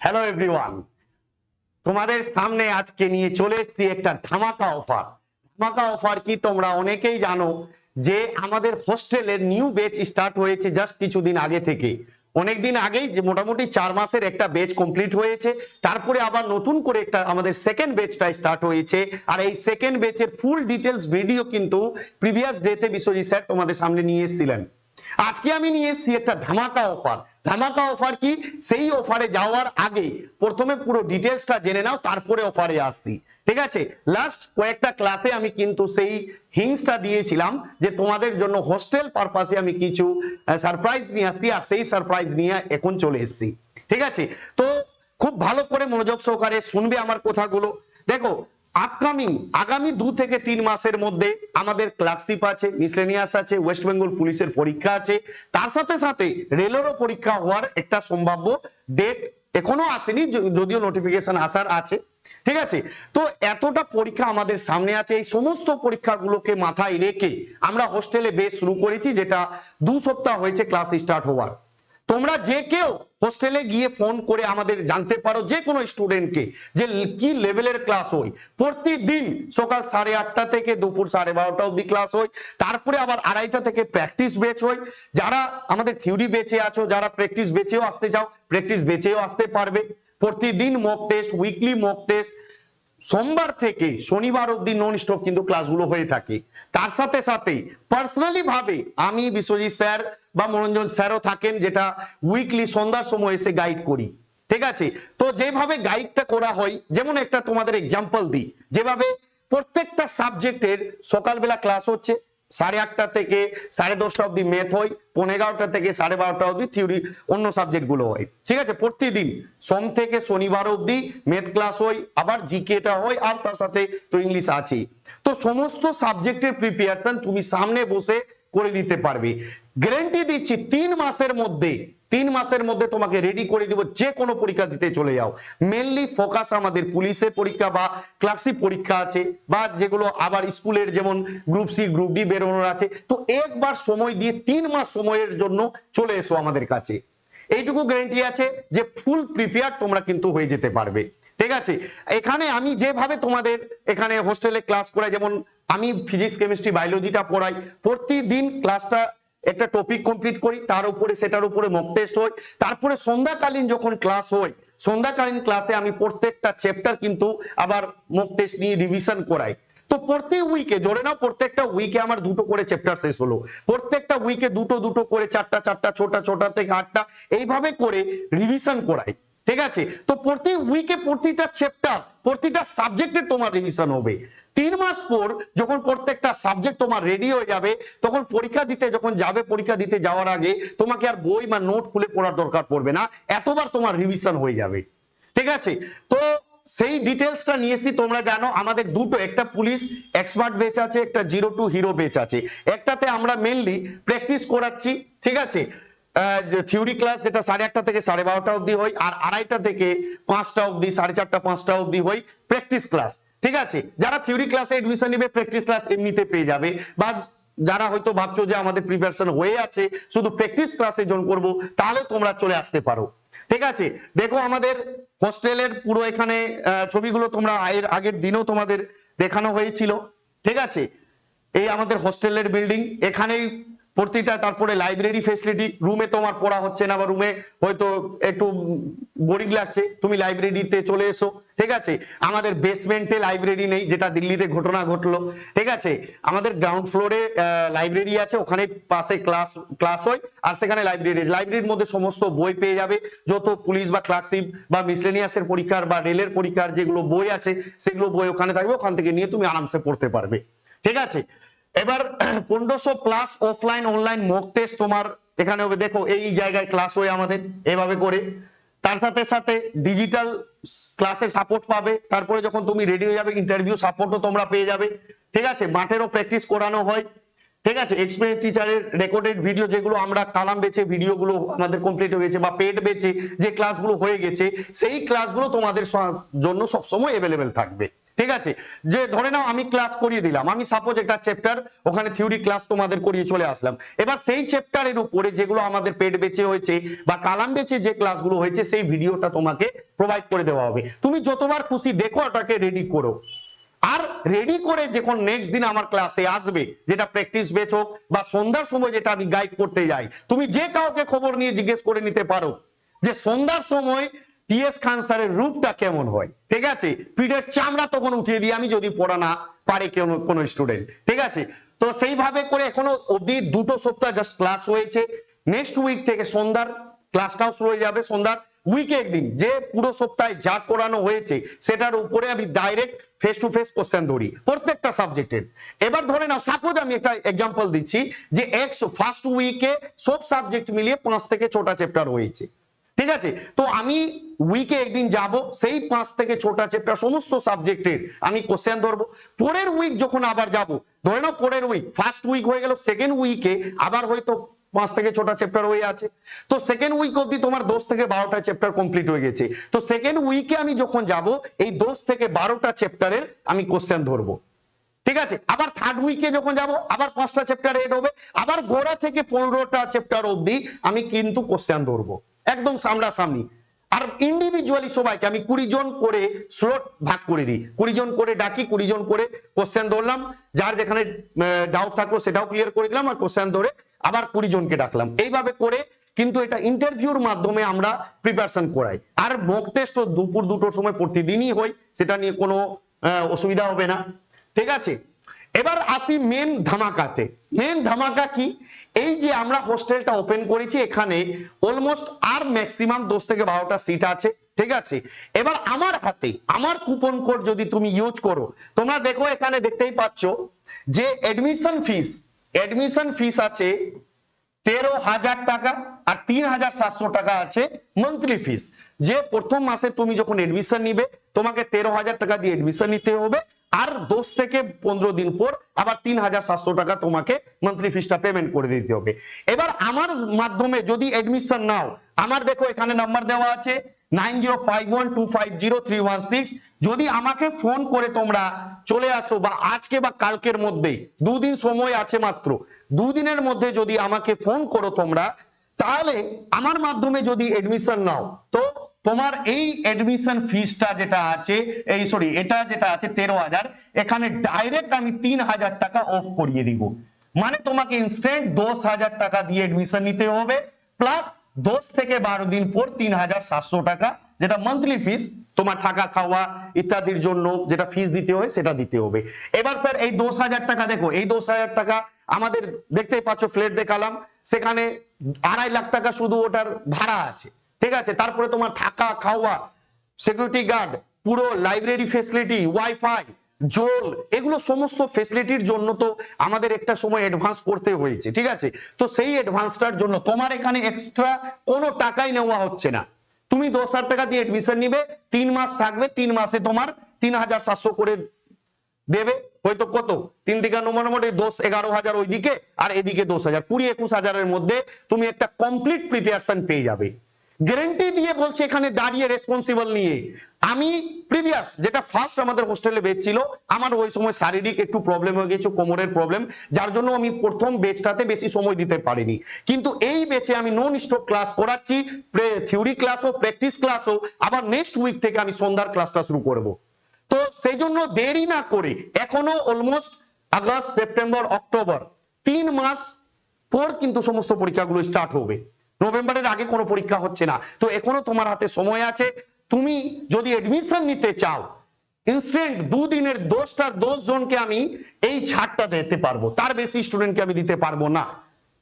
Hello everyone তোমাদের সামনে আজকে নিয়ে চলে এসেছি একটা ধামাকা অফার ধামাকা অফার কি তোমরা অনেকেই জানো যে আমাদের হোস্টেলের নিউ বেচ স্টার্ট হয়েছে জাস্ট কিছুদিন আগে থেকে। অনেকদিন আগেই মোটামুটি চার মাসের একটা বেচ কমপ্লিট হয়েছে। তারপরে আবার নতুন করে একটা আমাদের সেকেন্ড বেচটা স্টার্ট হয়েছে। আর এই সেকেন্ড বেচের ফুল ডিটেলস ভিডিও কিন্তু প্রিভিয়াস ডেতে বিশ্বজিৎ স্যার তোমাদের সামনে নিয়ে এসেছিলেন। আজকে আমি নিয়ে এসেছি একটা ধামাকা অফার ধামাকা অফার কি? সেই অফারে যাওয়ার আগে প্রথমে পুরো ডিটেলসটা জেনে নাও, তারপরে অফারে আসছি। ঠিক আছে? লাস্ট কয়েকটা ক্লাসে আমি কিন্তু সেই হিংসটা দিয়েছিলাম যে তোমাদের জন্য হোস্টেল পারপাসে আমি কিছু সারপ্রাইজ নিয়ে আসছি আর সেই সারপ্রাইজ নিয়ে এখন চলে এসেছি। ঠিক আছে? তো খুব ভালো করে মনোযোগ সহকারে শুনবে আমার কথাগুলো। দেখো আপকামিং আগামী দু থেকে তিন মাসের মধ্যে আমাদের ক্লার্কশিপ আছে মিসলেনিয়াস আছে ওয়েস্ট বেঙ্গল পুলিশের পরীক্ষা আছে। তার সাথে সাথে রেলেরও পরীক্ষা হওয়ার একটা সম্ভাব্য ডেট এখনও আসেনি যদিও নোটিফিকেশন আসার আছে। ঠিক আছে? তো এতটা পরীক্ষা আমাদের সামনে আছে, এই সমস্ত পরীক্ষাগুলোকে মাথায় রেখে আমরা হোস্টেলে বেশ শুরু করেছি, যেটা দু সপ্তাহ হয়েছে ক্লাস স্টার্ট হওয়ার। তোমরা যে কেউ হোস্টেলে গিয়ে ফোন করে আমাদের জানতে পারো যে কোনো স্টুডেন্টকে যে কি লেভেলের ক্লাস হয় প্রতিদিন সকাল সাড়ে আটটা থেকে দুপুর সাড়ে বারোটা অব্দি ক্লাস হয় তারপরে আবার আড়াইটা থেকে প্র্যাকটিস বেচ হয় যারা আমাদের থিওরি বেঁচে আছো, যারা প্র্যাকটিস বেঁচেও আসতে চাও প্র্যাকটিস বেঁচেও আসতে পারবে। প্রতিদিন mock test weekly mock test সোমবার থেকে শনিবার অব্দি নন স্টপ কিন্তু ক্লাসগুলো হয়ে থাকে। তার সাথে সাথে পার্সোনালি ভাবে আমি বিশ্বজিৎ স্যার বা মনোরঞ্জন স্যারও থাকেন যেটা উইকলি সন্ধ্যার সময় এসে গাইড করি। ঠিক আছে? তো যেভাবে গাইডটা করা হয়, যেমন একটা তোমাদের এক্সাম্পল দিই। যেভাবে প্রত্যেকটা সাবজেক্টের সকালবেলা ক্লাস হচ্ছে, সাড়ে আটটা থেকে সাড়ে দশটা অব্দি ম্যাথ হয় পনেরো এগারোটা থেকে সাড়ে বারোটা অব্দি থিওরি অন্য সাবজেক্টগুলো হয়। ঠিক আছে? প্রতিদিন সোম থেকে শনিবার অব্দি ম্যাথ ক্লাস হয়, আবার জিকেটা হয়, আর তার সাথে তো ইংলিশ আছে তো সমস্ত সাবজেক্টের প্রিপারেশন তুমি সামনে বসে করে নিতে পারবে। গ্যারেন্টি দিচ্ছি, তিন মাসের মধ্যে, তিন মাসের মধ্যে তোমাকে রেডি করে দিব, যে কোনো পরীক্ষা দিতে চলে যাও। মেনলি ফোকাস আমাদের পুলিশের পরীক্ষা বা ক্লাসিক পরীক্ষা আছে, বা যেগুলো আবার স্কুলের যেমন গ্রুপ সি গ্রুপ ডি বেরোনোর আছে। তো একবার সময় দিয়ে তিন মাস সময়ের জন্য চলে এসো আমাদের কাছে। এইটুকু গ্যারেন্টি আছে যে ফুল প্রিপেয়ার তোমরা কিন্তু হয়ে যেতে পারবে। ঠিক আছে? এখানে আমি যেভাবে তোমাদের এখানে হোস্টেলে ক্লাস করাই, যেমন আমি ফিজিক্স কেমিস্ট্রি বায়োলজিটা পড়াই, প্রতিদিন ক্লাসটা একটা টপিক কমপ্লিট করি, তার উপরে, সেটার উপরে মক টেস্ট হয়, তারপরে সন্ধ্যাকালীন যখন ক্লাস হয়, সন্ধ্যাকালীন ক্লাসে আমি প্রত্যেকটা চ্যাপ্টার কিন্তু আবার মক টেস্ট নিয়ে রিভিশন করাই। তো প্রত্যেক উইকে ধরে নাও প্রত্যেকটা উইকে আমার দুটো করে চ্যাপ্টার শেষ হলো। প্রত্যেকটা উইকে দুটো দুটো করে চারটা চারটা, ছোটা ছোটা থেকে আটটা, এইভাবে করে রিভিশন করাই। ঠিক আছে? তো প্রতি উইকে প্রতিটা চ্যাপ্টার প্রতিটা সাবজেক্টে তোমার রিভিশন হবে। তিন মাস পর যখন প্রত্যেকটা সাবজেক্ট তোমার রেডি হয়ে যাবে, তখন পরীক্ষা দিতে যখন যাবে, পরীক্ষা দিতে যাওয়ার আগে তোমাকে আর বই বা নোট খুলে পড়ার দরকার পড়বে না। এতবার তোমার রিভিশন হয়ে যাবে। ঠিক আছে? তো সেই ডিটেলসটা নিয়েছি তোমরা জানো আমাদের দুটো, একটা পুলিশ এক্সপার্ট বেচ আছে, একটা জিরো টু হিরো বেচ আছে। একটাতে আমরা মেনলি প্র্যাকটিস করাচ্ছি, ঠিক আছে? থিওরি ক্লাস যেটা সাড়ে আটটা থেকে সাড়ে বারোটা অবধি হয়, আর আড়াইটা থেকে পাঁচটা অবধি, সাড়ে চারটা, পাঁচটা অবধি হয় প্র্যাকটিস ক্লাস ঠিক আছে? যারা থিওরি ক্লাসে এডমিশন নেবে প্র্যাকটিস ক্লাস এমনিতে পেয়ে যাবে। বা যারা হয়তো ভাবছ যে আমাদের প্রিপারেশন হয়ে আছে, শুধু প্র্যাকটিস ক্লাসে জয়েন করব, তাহলে তোমরা চলে আসতে পারো। ঠিক আছে? দেখো আমাদের হোস্টেলের পুরো এখানে ছবিগুলো তোমরা এর আগের দিনেও তোমাদের দেখানো হয়েছিল। ঠিক আছে? এই আমাদের হোস্টেলের বিল্ডিং এখানেই প্রতিটা তারপরে লাইব্রেরি ফেসিলিটি রুমে তোমার পড়া হচ্ছে না বা রুমে হয়তো একটু বোরিং লাগছে, তুমি লাইব্রেরিতে চলে এসো, ঠিক আছে? আমাদের বেসমেন্টে লাইব্রেরি নেই, যেটা দিল্লিতে ঘটনা ঘটলো, ঠিক আছে? আমাদের গ্রাউন্ড ফ্লোরে লাইব্রেরি আছে, ওখানে পাশে ক্লাস ক্লাস হয়, আর সেখানে লাইব্রেরি লাইব্রেরির মধ্যে সমস্ত বই পেয়ে যাবে। যত পুলিশ বা ক্লার্কশিপ বা মিসলেনিয়াসের পরীক্ষার বা রেলের পরীক্ষার যেগুলো বই আছে, সেগুলো বই ওখানে থাকবে, ওখান থেকে নিয়ে তুমি আরামসে পড়তে পারবে, ঠিক আছে? এবার পনেরোশো plus offline online mock test তোমার এখানে হবে। দেখো, এই জায়গায় ক্লাস হয় আমাদের এভাবে করে। তার সাথে সাথে ডিজিটাল ক্লাসের সাপোর্ট পাবে। তারপরে যখন তুমি রেডি হয়ে যাবে ইন্টারভিউ সাপোর্টও তোমরা পেয়ে যাবে। ঠিক আছে? মাঠেরও প্র্যাকটিস করানো হয়। ঠিক আছে? এক্সপিরিয়েন্স টিচারের রেকর্ডেড ভিডিও যেগুলো আমরা কালাম বেচে ভিডিওগুলো আমাদের কমপ্লিট হয়ে গেছে বা পেড বেচে যে ক্লাসগুলো হয়ে গেছে, সেই ক্লাসগুলো তোমাদের জন্য সবসময় অ্যাভেলেবেল থাকবে। ঠিক আছে? যে ধরে নাও আমি ক্লাস করিয়ে দিলাম। আমি সাপোজ একটা চ্যাপ্টার ওখানে থিওরি ক্লাস তোমাদের করিয়ে চলে আসলাম। এবার সেই চ্যাপ্টারের উপরে যেগুলো আমাদের পেড বেচে হয়েছে বা কালাম বেচে যে ক্লাসগুলো হয়েছে, সেই ভিডিওটা তোমাকে প্রোভাইড করে দেওয়া হবে। তুমি যতবার খুশি দেখো ওটাকে রেডি করো। আর রেডি করে যখন নেক্সট দিন আমার ক্লাসে আসবে, যেটা প্র্যাকটিস বেচ হোক বা সন্ধ্যার সময় যেটা আমি গাইড করতে যাই, তুমি যে কাউকে খবর নিয়ে জিজ্ঞেস করে নিতে পারো যে সন্ধ্যার সময় টিএস খান স্যারের রূপটা কেমন হয়? ঠিক আছে? পিঠের চামড়া তখন উঠিয়ে দিই আমি যদি পড়া না পারে কেউ কোনো স্টুডেন্ট ঠিক আছে? তো সেইভাবে করে এখনও অবধি দুটো সপ্তাহ জাস্ট ক্লাস হয়েছে। নেক্সট উইক থেকে সন্ধ্যার ক্লাসটাও শুরু হয়ে যাবে সন্ধ্যার। উইকে একদিন যে পুরো সপ্তাহে যা করানো হয়েছে, সেটার উপরে আমি direct face to face question ধরি, প্রত্যেকটা সাবজেক্টের এবার ধরে নাও সাপোজ আমি একটা এক্সাম্পল দিচ্ছি যে এক্স ফার্স্ট উইকে সব সাবজেক্ট মিলিয়ে পাঁচ থেকে ছটা চ্যাপ্টার হয়েছে। ঠিক আছে? তো আমি উইকে একদিন যাব, সেই পাঁচ থেকে ছোটা চ্যাপ্টার সমস্ত সাবজেক্টের আমি কোশ্চেন ধরবো। পরের উইক যখন আবার যাব, ধরে নাও পরের উইক ফার্স্ট উইক হয়ে গেল সেকেন্ড উইকে আবার হয়তো পাঁচ থেকে ছটা চ্যাপ্টার হয়ে আছে। তো সেকেন্ড উইক অবধি তোমার দশ থেকে বারোটা চ্যাপ্টার কমপ্লিট হয়ে গেছে। তো সেকেন্ড উইকে আমি যখন যাব, এই দশ থেকে বারোটা চ্যাপ্টারের আমি কোশ্চেন ধরবো। ঠিক আছে? আবার থার্ড উইকে যখন যাব, আবার পাঁচটা চ্যাপ্টার এড হবে। আবার গোড়া থেকে পনেরোটা চ্যাপ্টার অবধি আমি কিন্তু কোশ্চেন ধরবো। একদম সামনাসামনি। আর ইন্ডিভিজুয়ালি সবাইকে আমি কুড়ি জন করে স্লট ভাগ করে দিই। কুড়ি জন করে ডাকি, কুড়ি জন করে কোশ্চেন ধরলাম। যার যেখানে ডাউট থাকল সেটাও ক্লিয়ার করে দিলাম আর কোশ্চেন ধরে আবার কুড়ি জনকে ডাকলাম। এইভাবে করে কিন্তু এটা ইন্টারভিউর মাধ্যমে আমরা প্রিপারেশন করাই। আর মক টেস্ট দুপুর দুটোর সময় প্রতিদিনই হয়, সেটা নিয়ে কোনো অসুবিধা হবে না। ঠিক আছে? এবার আসি মেন ধামাকাতে। মেন ধামাকা কি? এই যে আমরা হোস্টেলটা ওপেন করেছি, এখানে অলমোস্ট আর ম্যাক্সিমাম দশ থেকে বারোটা সিট আছে, ঠিক আছে? এবার আমার হাতে, আমার কুপন কোড যদি তুমি ইউজ করো, তোমরা দেখো এখানে দেখতেই পাচ্ছ যে এডমিশন ফিস এডমিশন ফিস আছে তেরো হাজার টাকা আর তিন হাজার সাতশো টাকা আছে মান্থলি ফিস যে প্রথম মাসে তুমি যখন এডমিশন নিবে, তোমাকে তেরো হাজার টাকা দিয়ে এডমিশন নিতে হবে। আর দশ থেকে পনেরো দিন পর আবার তিন হাজার সাতশো টাকা তোমাকে মান্থলি ফিসটা পেমেন্ট করে দিতে হবে। এবার আমার মাধ্যমে যদি এডমিশন নাও, আমার দেখো এখানে নাম্বার দেওয়া আছে nine zero five one two five zero three one six যদি আমাকে ফোন করে তোমরা চলে আসো বা আজকে বা কালকের মধ্যেই, দুদিন সময় আছে মাত্র, দুদিনের মধ্যে যদি আমাকে ফোন করো তোমরা, তাহলে আমার মাধ্যমে যদি এডমিশন নাও, তো তোমার এই এডমিশন ফিসটা যেটা আছে, এই সরি এটা যেটা আছে তেরো হাজার, এখানে ডাইরেক্ট আমি তিন হাজার টাকা অফ করিয়ে দিব। মানে তোমাকে ইনস্ট্যান্ট দশ হাজার টাকা দিয়ে এডমিশন নিতে হবে প্লাস দশ থেকে বারো দিন পর তিন হাজার সাতশো টাকা, যেটা মান্থলি ফিস তোমার থাকা খাওয়া ইত্যাদির জন্য যেটা ফিস দিতে হয়, সেটা দিতে হবে। এবার স্যার এই দশ হাজার টাকা দেখো, এই দশ হাজার টাকা আমাদের দেখতেই পাচ্ছ ফ্লেট দেখালাম, সেখানে আড়াই লাখ টাকা শুধু ওটার ভাড়া আছে। ঠিক আছে? তারপরে তোমার থাকা, খাওয়া সিকিউরিটি গার্ড পুরো লাইব্রেরি ফেসিলিটি ওয়াইফাই জল, এগুলো সমস্ত ফেসিলিটির জন্য তো আমাদের একটা সময় অ্যাডভান্স করতে হয়েছে, ঠিক আছে? তো সেই অ্যাডভান্সটার জন্য তোমার এখানে এক্সট্রা কোনো টাকাই নেওয়া হচ্ছে না। তুমি দশ হাজার টাকা দিয়ে এডমিশন নিবে, তিন মাস থাকবে, তিন মাসে তোমার তিন হাজার সাতশো করে দেবে, হয়তো কত? তিন দিকে মোটামুটি দশ, এগারো হাজার ওইদিকে, আর এদিকে দশ হাজার। কুড়ি, একুশ হাজারের মধ্যে তুমি একটা কমপ্লিট প্রিপারেশন পেয়ে যাবে। গ্যারেন্টি দিয়ে বলছে এখানে দাঁড়িয়ে রেসপন্সিবল নিয়ে। আমি প্রিভিয়াস যেটা ফার্স্ট আমাদের হোস্টেলে বেচ ছিল, আমার ওই সময় শারীরিক একটু প্রবলেম হয়ে গেছে কোমরের প্রবলেম যার জন্য আমি প্রথম বেচটাতে বেশি সময় দিতে পারিনি। কিন্তু এই বেচে আমি নন স্টপ ক্লাস করাচ্ছি থিওরি ক্লাসও প্র্যাকটিস ক্লাস ক্লাসও আবার নেক্সট উইক থেকে আমি সন্ধ্যার ক্লাসটা শুরু করব। তো সেই জন্য দেরি না করে এখনও অলমোস্ট আগস্ট সেপ্টেম্বর অক্টোবর তিন মাস পর কিন্তু সমস্ত পরীক্ষাগুলো স্টার্ট হবে। নভেম্বরের আগে কোনো পরীক্ষা হচ্ছে না। তো এখনও তোমার হাতে সময় আছে। তুমি যদি এডমিশন নিতে চাও ইনস্ট্যান্ট দুদিনের দশটা দশ জনকে আমি এই ছাড়টা দিতে পারব। তার বেশি স্টুডেন্টকে আমি দিতে পারব না।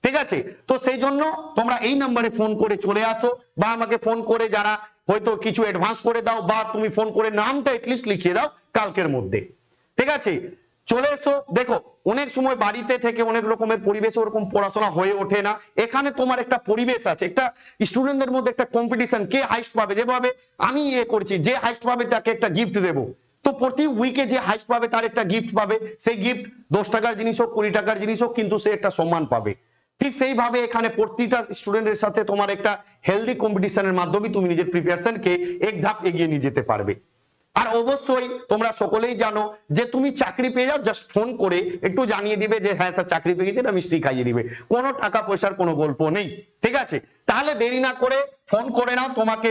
ঠিক আছে? তো সেই জন্য তোমরা এই নাম্বারে ফোন করে চলে আসো বা আমাকে ফোন করে যারা হয়তো কিছু অ্যাডভান্স করে দাও বা তুমি ফোন করে নামটা এটলিস্ট লিখিয়ে দাও কালকের মধ্যে। ঠিক আছে? চলে এসো। দেখো, অনেক সময় বাড়িতে থেকে অনেক রকমের পরিবেশে ওরকম পড়াশোনা হয়ে ওঠে না। এখানে তোমার একটা পরিবেশ আছে, একটা স্টুডেন্টদের মধ্যে একটা কম্পিটিশন কে হাইস্ট পাবে যেভাবে, আমি ইয়ে করছি, যে হাইস্ট পাবে তাকে একটা গিফট দেবো। তো প্রতি উইকে যে হাইস্ট পাবে তার একটা গিফট পাবে। সেই গিফট দশ টাকার জিনিস হোক, কুড়ি টাকার জিনিস হোক, কিন্তু সে একটা সম্মান পাবে। ঠিক সেইভাবে এখানে প্রতিটা স্টুডেন্টের সাথে তোমার একটা হেলদি কম্পিটিশনের মাধ্যমে তুমি নিজের প্রিপারেশনকে এক ধাপ এগিয়ে নিয়ে যেতে পারবে। আর অবশ্যই তোমরা সকলেই জানো যে তুমি চাকরি পেয়ে যাও জাস্ট ফোন করে একটু জানিয়ে দিবে যে হ্যাঁ স্যার চাকরি পেয়ে গেছি, এটা মিষ্টি খাইয়ে দিবে। কোনো টাকা পয়সার কোনো গল্প নেই, ঠিক আছে? তাহলে দেরি না করে ফোন করে নাও, তোমাকে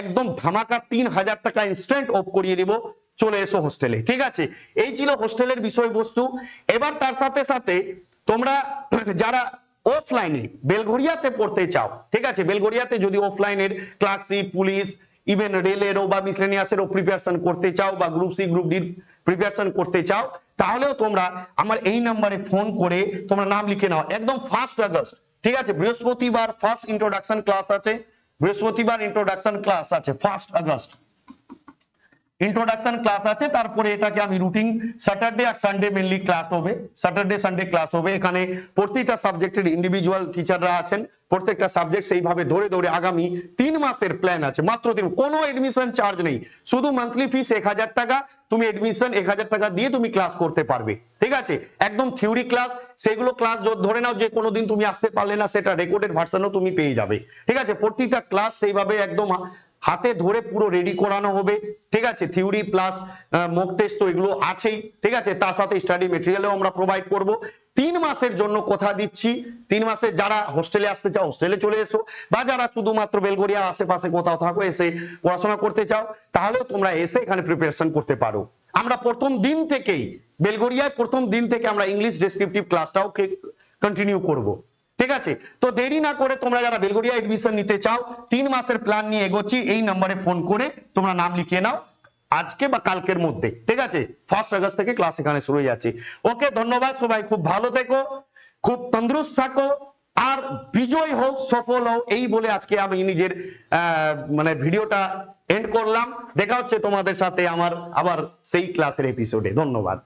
একদম ধামাকা তিন হাজার টাকা ইনস্ট্যান্ট অফ করিয়ে দিব, চলে এসো হোস্টেলে ঠিক আছে? এই ছিল হোস্টেলের বিষয়বস্তু। এবার তার সাথে সাথে তোমরা যারা অফলাইনে বেলঘরিয়াতে পড়তে চাও, ঠিক আছে? বেলঘরিয়াতে যদি অফলাইনের ক্লার্কশিপ পুলিশ ইভেন রেলেরও বা মিসলেনিয়াসেরও প্রিপারেশন করতে চাও বা গ্রুপ সি গ্রুপ ডির প্রিপারেশন করতে চাও, তাহলেও তোমরা আমার এই নাম্বারে ফোন করে তোমরা নাম লিখে নাও। একদম ফার্স্ট আগস্ট, ঠিক আছে? বৃহস্পতিবার ফার্স্ট ইন্ট্রোডাকশন ক্লাস আছে, বৃহস্পতিবার ইন্ট্রোডাকশন ক্লাস আছে ফার্স্ট আগস্ট। ইন্ট্রোডাকশন ক্লাস আছে, তারপরে এটাকে আমি রুটিন স্যাটারডে আর সানডে মেনলি ক্লাস হবে স্যাটারডে সানডে ক্লাস হবে। এখানে প্রতিটা সাবজেক্টের ইন্ডিভিজুয়াল টিচাররা আছেন প্রত্যেকটা সাবজেক্ট সেইভাবে ধরে ধরে আগামী তিন মাসের প্ল্যান আছে। মাত্র তিন কোনো এডমিশন চার্জ নেই। শুধু মান্থলি ফিস এক হাজার টাকা। তুমি এডমিশন এক হাজার টাকা দিয়ে তুমি ক্লাস করতে পারবে। ঠিক আছে? একদম থিওরি ক্লাস সেগুলো ক্লাস ধরে নাও, যে কোনোদিন তুমি আসতে পারলে না, সেটা রেকর্ডেড ভার্সানও তুমি পেয়ে যাবে। ঠিক আছে? প্রতিটা ক্লাস সেইভাবে একদম হাতে ধরে পুরো রেডি করানো হবে, ঠিক আছে? থিওরি প্লাস মক টেস্ট তো এগুলো আছেই, ঠিক আছে? তার সাথে স্টাডি মেটেরিয়ালও আমরা প্রোভাইড করব। তিন মাসের জন্য কথা দিচ্ছি। তিন মাসে যারা হোস্টেলে আসতে চাও হোস্টেলে চলে এসো। বা যারা শুধুমাত্র বেলগড়িয়া আশেপাশে কোথাও থাকো, এসে পড়াশোনা করতে চাও, তাহলেও তোমরা এসে এখানে প্রিপারেশন করতে পারো। আমরা প্রথম দিন থেকেই বেলগড়িয়ায় প্রথম দিন থেকে আমরা ইংলিশ ডেসক্রিপটিভ ক্লাসটাও কন্টিনিউ করব। ঠিক আছে? তো দেরি না করে তোমরা যারা বেলগড়িয়া এডমিশন নিতে চাও, তিন মাসের প্ল্যান নিয়ে এগোচ্ছি, এই নম্বরে ফোন করে তোমরা নাম লিখিয়ে নাও, আজকে বা কালকের মধ্যে, ঠিক আছে? ফার্স্ট আগস্ট থেকে ক্লাস এখানে শুরু হয়ে যাচ্ছে। ওকে ধন্যবাদ, সবাই খুব ভালো থেকো, খুব তন্দুরুস্ত থাকো, আর বিজয় হোক, সফল হোক, এই বলে আজকে আমি নিজের মানে ভিডিওটা এন্ড করলাম। দেখা হচ্ছে তোমাদের সাথে আমার, আবার সেই ক্লাসের এপিসোডে ধন্যবাদ।